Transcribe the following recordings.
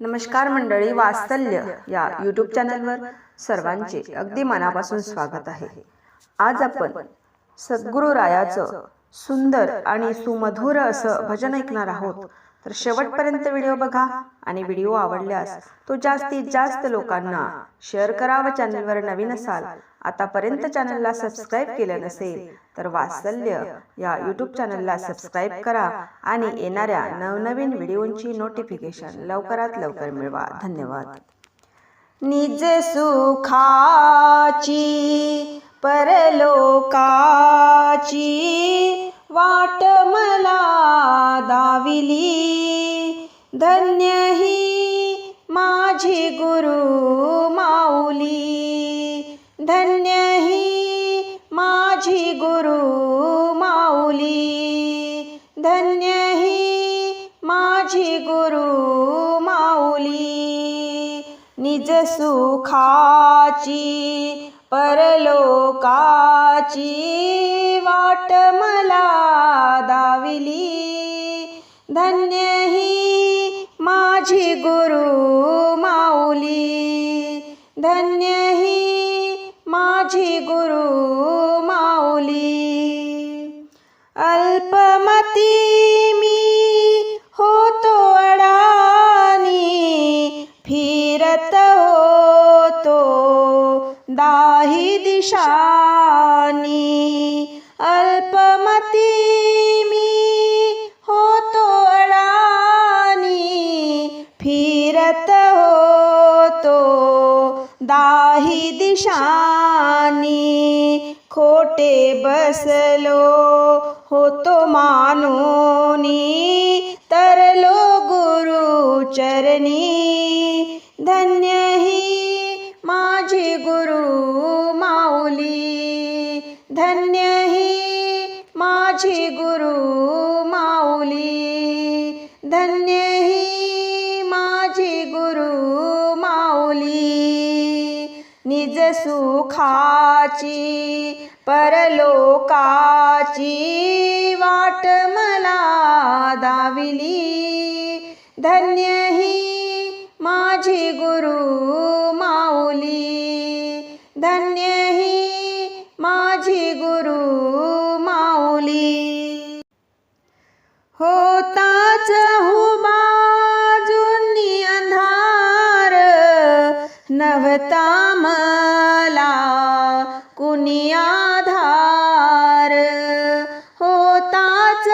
नमस्कार मंडळी वात्सल्य या यूट्यूब चॅनलवर सर्वांचे अगदी मनापासून स्वागत आहे. आज आपण सद्गुरू रायाचं सुंदर आणि सुमधुर असं भजन ऐकणार आहोत. तर शेवटपर्यंत व्हिडिओ बघा आणि व्हिडिओ आवडल्यास तो जास्तीत जास्त लोकांना शेअर करा व चॅनलवर नवीन असाल आतापर्यंत चॅनलला सबस्क्राईब केलं नसेल तर वात्सल्य या यूट्यूब चॅनलला सबस्क्राईब करा आणि येणाऱ्या नवनवीन व्हिडिओंची नोटिफिकेशन लवकरात लवकर मिळवा. धन्यवाद. निज सुखाची परलोकाची वाट मला दाविली. धन्य निज सुखाची परलोकाची वाट मला दाविली. धन्य ही माझी गुरु माऊली. धन्य ही माझी गुरु माऊली. अल्पमती दाही दिशानी अल्पमती मी होतो अडानी फिरत होतो दाही दिशानी खोटे बसलो होतो मानोनी तरलो गुरु चरणी धन्य धन्य ही माझी गुरु माऊली. निज सुखाची परलोकाची वाट मला दाविली. धन्य ही माझी गुरु माऊली. धन्य ही माझी गुरु करता मला कुणी आधार? होताच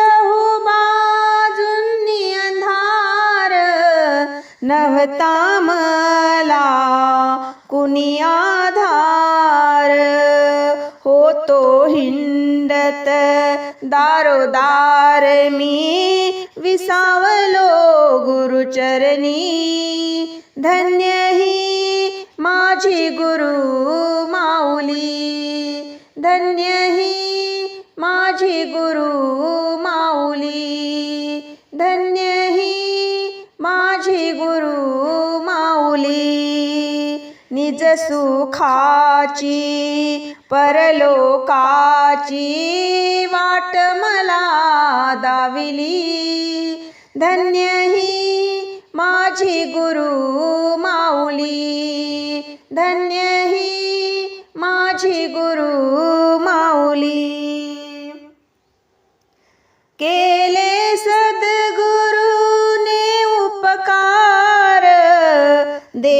बाजूनी अंधार. नव्हता मला कुणी आधार? होतो हिंडत दारोदार मी विसावलो गुरुचरणी. धन्य धन्य ही माझी गुरु माऊली. धन्य ही माझी गुरु माऊली. निज सुखाची परलोकाची वाट मला दाविली. धन्य ही माझी गुरु माऊली. धन्य ही माझी गुरु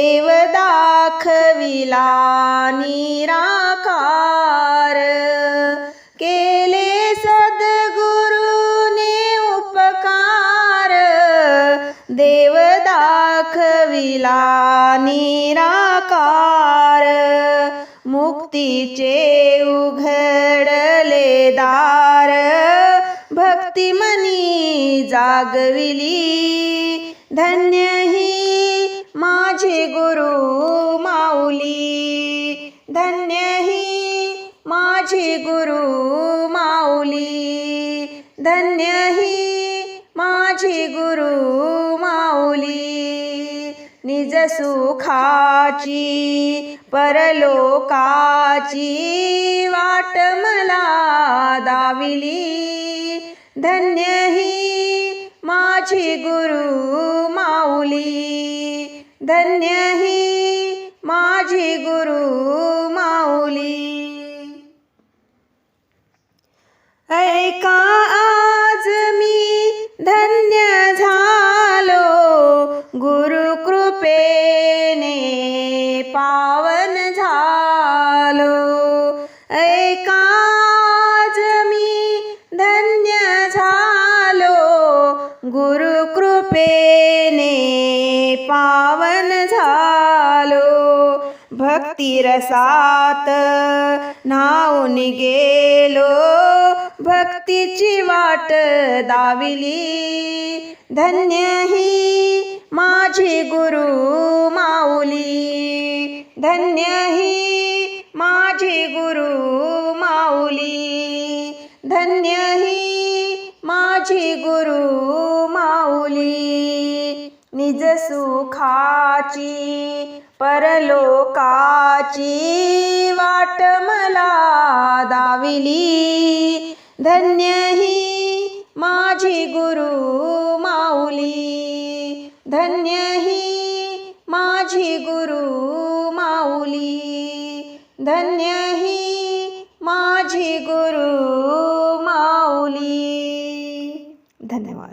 देव दाखविला निराकार. केले सद्गुरुने उपकार. देव दाखविला निराकार. मुक्तीचे उघडले दार. भक्तिमनी जागविली. धन्य ही माझे गुरु माऊली धन्य ही माझे गुरु माऊली धन्य ही माझी गुरु माऊली निज सुखाची परलोकाची वाट मला दाविली. धन्य ही माझी गुरु माऊली धन्य ही माझी गुरु माऊली. ऐका आज मी धन्य झालो गुरु कृपेने पावन झालो. ऐका आज मी धन्य झालो गुरु भक्ती रसात गेलो भक्तीची वाट दाविली. धन्य ही माझी गुरु माऊली. धन्य ही माझी गुरु माऊली. धन्य सुखाची परलोकाची वाट मला दाविली. धन्य ही माझी गुरु माऊली. धन्य ही माझी गुरु माऊली. धन्य ही माझी गुरु माऊली. धन्यवाद.